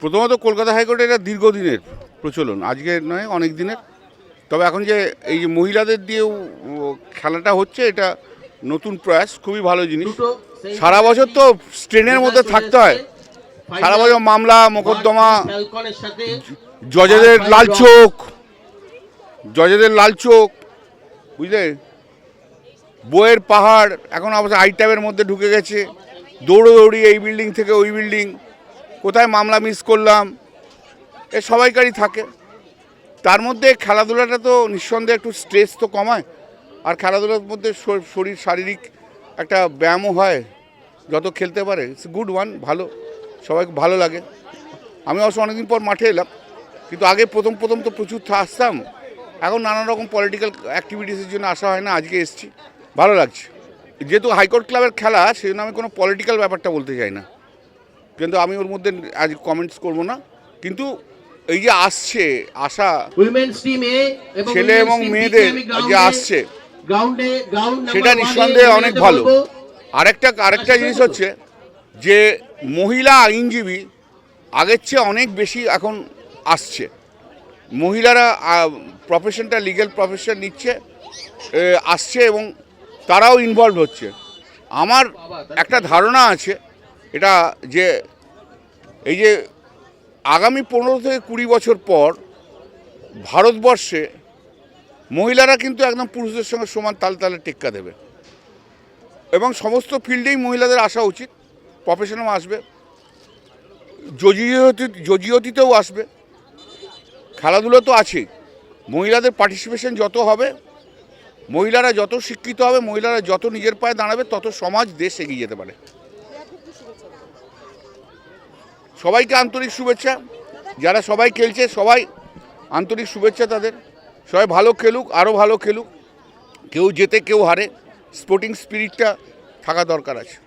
প্রথমত কলকাতা হাইকোর্টে এটা দীর্ঘদিনের প্রচলন আজকে নয় অনেক দিনের। তবে এখন যে এই যে মহিলাদের দিয়েও খেলাটা হচ্ছে এটা নতুন প্রয়াস খুবই ভালো জিনিস। সারা বছর তো স্ট্রেনের মধ্যে থাকতে হয়। সারা বছর মামলা মোকদ্দমা জজেদের লাল চোখ জজেদের লাল চোখ বুঝলে? বইয়ের পাহাড় এখন অবশ্য আইটামের মধ্যে ঢুকে গেছে। দৌড়োদৌড়ি এই বিল্ডিং থেকে ওই বিল্ডিং। কোথায় মামলা মিস করলাম, এ সবাইকারই থাকে। তার মধ্যে খেলাধুলাটা তো নিঃসন্দেহে একটু স্ট্রেস তো কমায়, আর খেলাধুলার মধ্যে শরীর শারীরিক একটা ব্যায়ামও হয়, যত খেলতে পারে। ইটস গুড ওয়ান ভালো, সবাইকে ভালো লাগে। আমি অবশ্য অনেকদিন পর মাঠে এলাম, কিন্তু আগে প্রথম প্রথম তো প্রচুর আসতাম। এখন নানা রকম পলিটিক্যাল অ্যাক্টিভিটিসের জন্য আসা হয় না, আজকে এসছি, ভালো লাগছে। যেহেতু হাইকোর্ট ক্লাবের খেলা সেই জন্য আমি কোনো পলিটিক্যাল ব্যাপারটা বলতে চাই না। কিন্তু আমি ওর মধ্যে আজ কমেন্টস করব না। কিন্তু এই যে আসছে আসা ছেলে এবং মেয়েদের যে আসছে সেটা নিঃসন্দেহে অনেক ভালো। আরেকটা আরেকটা জিনিস হচ্ছে যে মহিলা আইনজীবী আগের চেয়ে অনেক বেশি এখন আসছে। মহিলারা প্রফেশনটা লিগ্যাল প্রফেশন নিচ্ছে আসছে এবং তারাও ইনভলভ হচ্ছে। আমার একটা ধারণা আছে এটা যে, এই যে আগামী পনেরো থেকে কুড়ি বছর পর ভারতবর্ষে মহিলারা কিন্তু একদম পুরুষদের সঙ্গে সমান তাল তালে টেক্কা দেবে। এবং সমস্ত ফিল্ডেই মহিলাদের আসা উচিত। প্রফেশনেও আসবে। জজিয়তি জজিয়তিতেও আসবে। খেলাধুলো তো আছেই। মহিলাদের পার্টিসিপেশন যত হবে, মহিলারা যত শিক্ষিত হবে, মহিলারা যত নিজের পায়ে দাঁড়াবে, তত সমাজ দেশ এগিয়ে যেতে পারে। সবাইকে আন্তরিক শুভেচ্ছা। যারা সবাই খেলছে, সবাই আন্তরিক শুভেচ্ছা তাদের। সবাই ভালো খেলুক আরও ভালো খেলুক। কেউ যেতে কেউ হারে। স্পোর্টিং স্পিরিটটা থাকা দরকার আছে।